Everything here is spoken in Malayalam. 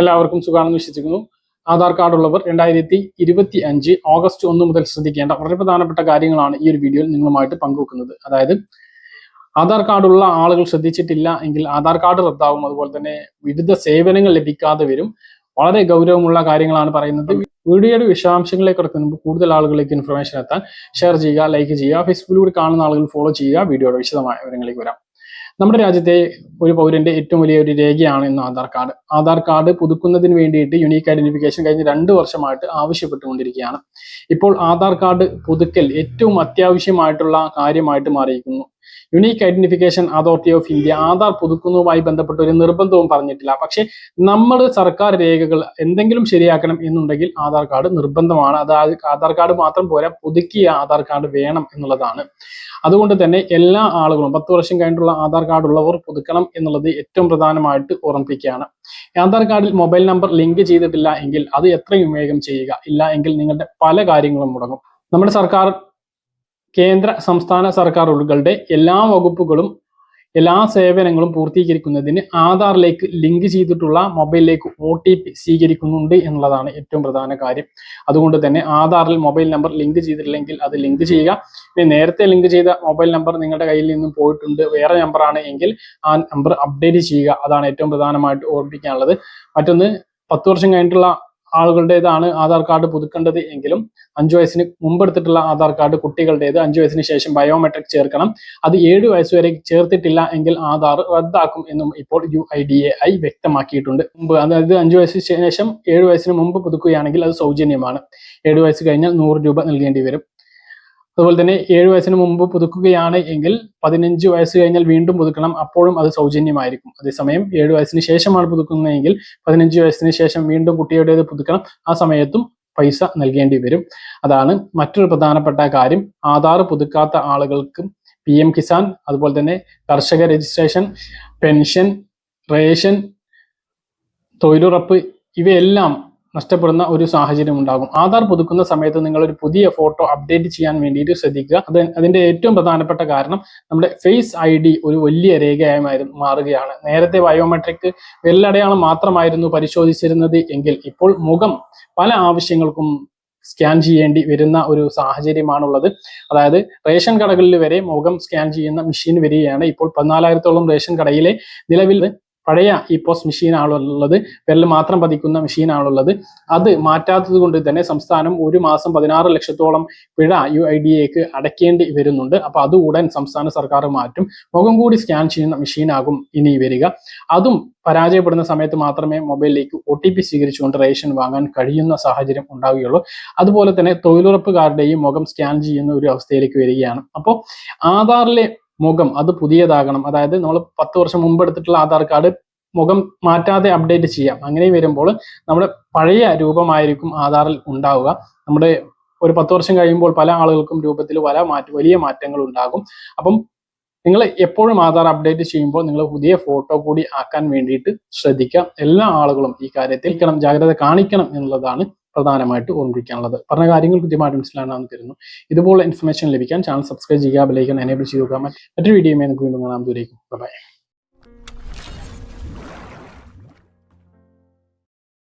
എല്ലാവർക്കും സുഖമാണെന്ന് വിശ്വസിക്കുന്നു. ആധാർ കാർഡ് ഉള്ളവർ രണ്ടായിരത്തി ഇരുപത്തി അഞ്ച് ഓഗസ്റ്റ് ഒന്ന് മുതൽ ശ്രദ്ധിക്കേണ്ട വളരെ പ്രധാനപ്പെട്ട കാര്യങ്ങളാണ് ഈ ഒരു വീഡിയോയിൽ നിങ്ങളുമായിട്ട് പങ്കുവെക്കുന്നത്. അതായത് ആധാർ കാർഡ് ഉള്ള ആളുകൾ ശ്രദ്ധിച്ചിട്ടില്ല എങ്കിൽ ആധാർ കാർഡ് റദ്ദാവും. അതുപോലെ തന്നെ വിവിധ സേവനങ്ങൾ ലഭിക്കാതെ വരും. വളരെ ഗൗരവമുള്ള കാര്യങ്ങളാണ് പറയുന്നത്. വീഡിയോയുടെ വിശദാംശങ്ങളിലേക്ക് കിടക്കുന്ന കൂടുതൽ ആളുകളിലേക്ക് ഇൻഫർമേഷൻ എത്താൻ ഷെയർ ചെയ്യുക ലൈക്ക് ചെയ്യുക ഫേസ്ബുക്കിലൂടെ കാണുന്ന ആളുകൾ ഫോളോ ചെയ്യുക വീഡിയോയുടെ വിശദമായ വിവരങ്ങളിലേക്ക് വരാം. നമ്മുടെ രാജ്യത്തെ ഒരു പൗരന്റെ ഏറ്റവും വലിയ ഒരു രേഖയാണ് ഇന്ന് ആധാർ കാർഡ്. ആധാർ കാർഡ് പുതുക്കുന്നതിന് വേണ്ടിയിട്ട് യുണീക്ക് ഐഡന്റിഫിക്കേഷൻ കഴിഞ്ഞ രണ്ട് വർഷമായിട്ട് ആവശ്യപ്പെട്ടുകൊണ്ടിരിക്കുകയാണ്. ഇപ്പോൾ ആധാർ കാർഡ് പുതുക്കൽ ഏറ്റവും അത്യാവശ്യമായിട്ടുള്ള കാര്യമായിട്ട് മാറിയിരിക്കുന്നു. Unique identification authority of India Aadhaar പുതുക്കുന്നതുമായി ബന്ധപ്പെട്ട ഒരു നിർബന്ധവും പറഞ്ഞിട്ടില്ല. പക്ഷെ നമ്മൾ സർക്കാർ രേഖകൾ എന്തെങ്കിലും ശരിയാക്കണം എന്നുണ്ടെങ്കിൽ ആധാർ കാർഡ് നിർബന്ധമാണ്. അതായത് ആധാർ കാർഡ് മാത്രം പോരാ പുതുക്കിയ ആധാർ കാർഡ് വേണം എന്നുള്ളതാണ്. അതുകൊണ്ട് തന്നെ എല്ലാ ആളുകളും പത്ത് വർഷം കഴിഞ്ഞിട്ടുള്ള ആധാർ കാർഡ് ഉള്ളവർ പുതുക്കണം എന്നുള്ളത് ഏറ്റവും പ്രധാനമായിട്ട് ഓർമ്മിപ്പിക്കുകയാണ്. ആധാർ കാർഡിൽ മൊബൈൽ നമ്പർ ലിങ്ക് ചെയ്തിട്ടില്ല എങ്കിൽ അത് എത്രയും വേഗം ചെയ്യുക. ഇല്ല എങ്കിൽ നിങ്ങളുടെ പല കാര്യങ്ങളും മുടങ്ങും. നമ്മുടെ സർക്കാർ കേന്ദ്ര സംസ്ഥാന സർക്കാരുകളുടെ എല്ലാ വകുപ്പുകളും എല്ലാ സേവനങ്ങളും പൂർത്തീകരിക്കുന്നതിന് ആധാറിലേക്ക് ലിങ്ക് ചെയ്തിട്ടുള്ള മൊബൈലിലേക്ക് ഒ ടി പി സ്വീകരിക്കുന്നുണ്ട് എന്നുള്ളതാണ് ഏറ്റവും പ്രധാന കാര്യം. അതുകൊണ്ട് തന്നെ ആധാറിൽ മൊബൈൽ നമ്പർ ലിങ്ക് ചെയ്തിട്ടില്ലെങ്കിൽ അത് ലിങ്ക് ചെയ്യുക. പിന്നെ നേരത്തെ ലിങ്ക് ചെയ്ത മൊബൈൽ നമ്പർ നിങ്ങളുടെ കയ്യിൽ നിന്നും പോയിട്ടുണ്ട് വേറെ നമ്പറാണ് എങ്കിൽ ആ നമ്പർ അപ്ഡേറ്റ് ചെയ്യുക. അതാണ് ഏറ്റവും പ്രധാനമായിട്ട് ഓർമ്മിപ്പിക്കാനുള്ളത്. മറ്റൊന്ന് പത്ത് വർഷം കഴിഞ്ഞിട്ടുള്ള ആളുകളുടേതാണ് ആധാർ കാർഡ് പുതുക്കേണ്ടത് എങ്കിലും അഞ്ചു വയസ്സിന് മുമ്പ് എടുത്തിട്ടുള്ള ആധാർ കാർഡ് കുട്ടികളുടേത് അഞ്ചു വയസ്സിന് ശേഷം ബയോമെട്രിക് ചേർക്കണം. അത് ഏഴ് വയസ്സ് വരെ ചേർത്തിട്ടില്ല എങ്കിൽ ആധാർ റദ്ദാക്കും എന്നും ഇപ്പോൾ U I D A I വ്യക്തമാക്കിയിട്ടുണ്ട്. മുമ്പ് അതായത് അഞ്ചു വയസ്സിന് ശേഷം ഏഴ് വയസ്സിന് മുമ്പ് പുതുക്കുകയാണെങ്കിൽ അത് സൗജന്യമാണ്. ഏഴ് വയസ്സ് കഴിഞ്ഞാൽ നൂറ് രൂപ നൽകേണ്ടി വരും. അതുപോലെ തന്നെ ഏഴ് വയസ്സിന് മുമ്പ് പുതുക്കുകയാണ് എങ്കിൽ പതിനഞ്ച് വയസ്സ് കഴിഞ്ഞാൽ വീണ്ടും പുതുക്കണം. അപ്പോഴും അത് സൗജന്യമായിരിക്കും. അതേസമയം ഏഴ് വയസ്സിന് ശേഷമാണ് പുതുക്കുന്നതെങ്കിൽ പതിനഞ്ച് വയസ്സിന് ശേഷം വീണ്ടും കുട്ടിയുടേത് പുതുക്കണം. ആ സമയത്തും പൈസ നൽകേണ്ടി വരും. അതാണ് മറ്റൊരു പ്രധാനപ്പെട്ട കാര്യം. ആധാർ പുതുക്കാത്ത ആളുകൾക്കും പി എം കിസാൻ അതുപോലെ തന്നെ കർഷക രജിസ്ട്രേഷൻ പെൻഷൻ റേഷൻ തൊഴിലുറപ്പ് ഇവയെല്ലാം നഷ്ടപ്പെടുന്ന ഒരു സാഹചര്യം ഉണ്ടാകും. ആധാർ പുതുക്കുന്ന സമയത്ത് നിങ്ങൾ ഒരു പുതിയ ഫോട്ടോ അപ്ഡേറ്റ് ചെയ്യാൻ വേണ്ടിയിട്ട് ശ്രദ്ധിക്കുക. അത് അതിന്റെ ഏറ്റവും പ്രധാനപ്പെട്ട കാരണം നമ്മുടെ ഫേസ് ഐ ഡി ഒരു വലിയ രേഖയായി മാറുകയാണ്. നേരത്തെ ബയോമെട്രിക് വെല്ലടയാളം മാത്രമായിരുന്നു പരിശോധിച്ചിരുന്നത് എങ്കിൽ ഇപ്പോൾ മുഖം പല ആവശ്യങ്ങൾക്കും സ്കാൻ ചെയ്യേണ്ടി വരുന്ന ഒരു സാഹചര്യമാണുള്ളത്. അതായത് റേഷൻ കടകളിൽ വരെ മുഖം സ്കാൻ ചെയ്യുന്ന മെഷീൻ വരികയാണ്. ഇപ്പോൾ പതിനാലായിരത്തോളം റേഷൻ കടയിലെ നിലവിൽ പഴയ ഈ പോസ്റ്റ് മെഷീനാണുള്ളത് വിരൽ മാത്രം പതിക്കുന്ന മെഷീനാണുള്ളത് അത് മാറ്റാത്തത് കൊണ്ട് തന്നെ സംസ്ഥാനം ഒരു മാസം പതിനാറ് ലക്ഷത്തോളം പിഴ യു ഐ ഡി എക്ക് അടയ്ക്കേണ്ടി വരുന്നുണ്ട്. അപ്പൊ അത് ഉടൻ സംസ്ഥാന സർക്കാർ മാറ്റും. മുഖം കൂടി സ്കാൻ ചെയ്യുന്ന മെഷീനാകും ഇനി വരിക. അതും പരാജയപ്പെടുന്ന സമയത്ത് മാത്രമേ മൊബൈലിലേക്ക് ഒ ടി പി സ്വീകരിച്ചുകൊണ്ട് റേഷൻ വാങ്ങാൻ കഴിയുന്ന സാഹചര്യം ഉണ്ടാവുകയുള്ളൂ. അതുപോലെ തന്നെ തൊഴിലുറപ്പുകാരുടെയും മുഖം സ്കാൻ ചെയ്യുന്ന ഒരു അവസ്ഥയിലേക്ക് വരികയാണ്. അപ്പോൾ ആധാറിലെ മുഖം അത് പുതിയതാകണം. അതായത് നമ്മൾ പത്ത് വർഷം മുമ്പ് എടുത്തിട്ടുള്ള ആധാർ കാർഡ് മുഖം മാറ്റാതെ അപ്ഡേറ്റ് ചെയ്യാം. അങ്ങനെ വരുമ്പോൾ നമ്മുടെ പഴയ രൂപമായിരിക്കും ആധാറിൽ ഉണ്ടാവുക. നമ്മുടെ ഒരു പത്ത് വർഷം കഴിയുമ്പോൾ പല ആളുകൾക്കും രൂപത്തിൽ പല മാറ്റ വലിയ മാറ്റങ്ങൾ ഉണ്ടാകും. അപ്പം നിങ്ങൾ എപ്പോഴും ആധാർ അപ്ഡേറ്റ് ചെയ്യുമ്പോൾ നിങ്ങൾ പുതിയ ഫോട്ടോ കൂടി ആക്കാൻ വേണ്ടിയിട്ട് ശ്രദ്ധിക്കാം എല്ലാ ആളുകളും ഈ കാര്യത്തിൽ ജാഗ്രത കാണിക്കണം എന്നുള്ളതാണ് പ്രധാനമായിട്ട് ഓർമ്മിപ്പിക്കാനുള്ളത്. പറഞ്ഞ കാര്യങ്ങൾ കൃത്യമായിട്ട് മനസ്സിലാണെന്ന് തരുന്നു ഇതുപോലെ ഇൻഫർമേഷൻ ലഭിക്കാൻ ചാനൽ സബ്സ്ക്രൈബ് ചെയ്യുക ബെലൈക്കൺ എനേബിൾ ചെയ്യുക മറ്റൊരു വീഡിയോയുമായി നമുക്ക് വീണ്ടും കാണാം. ദൂരേക്കും ബൈ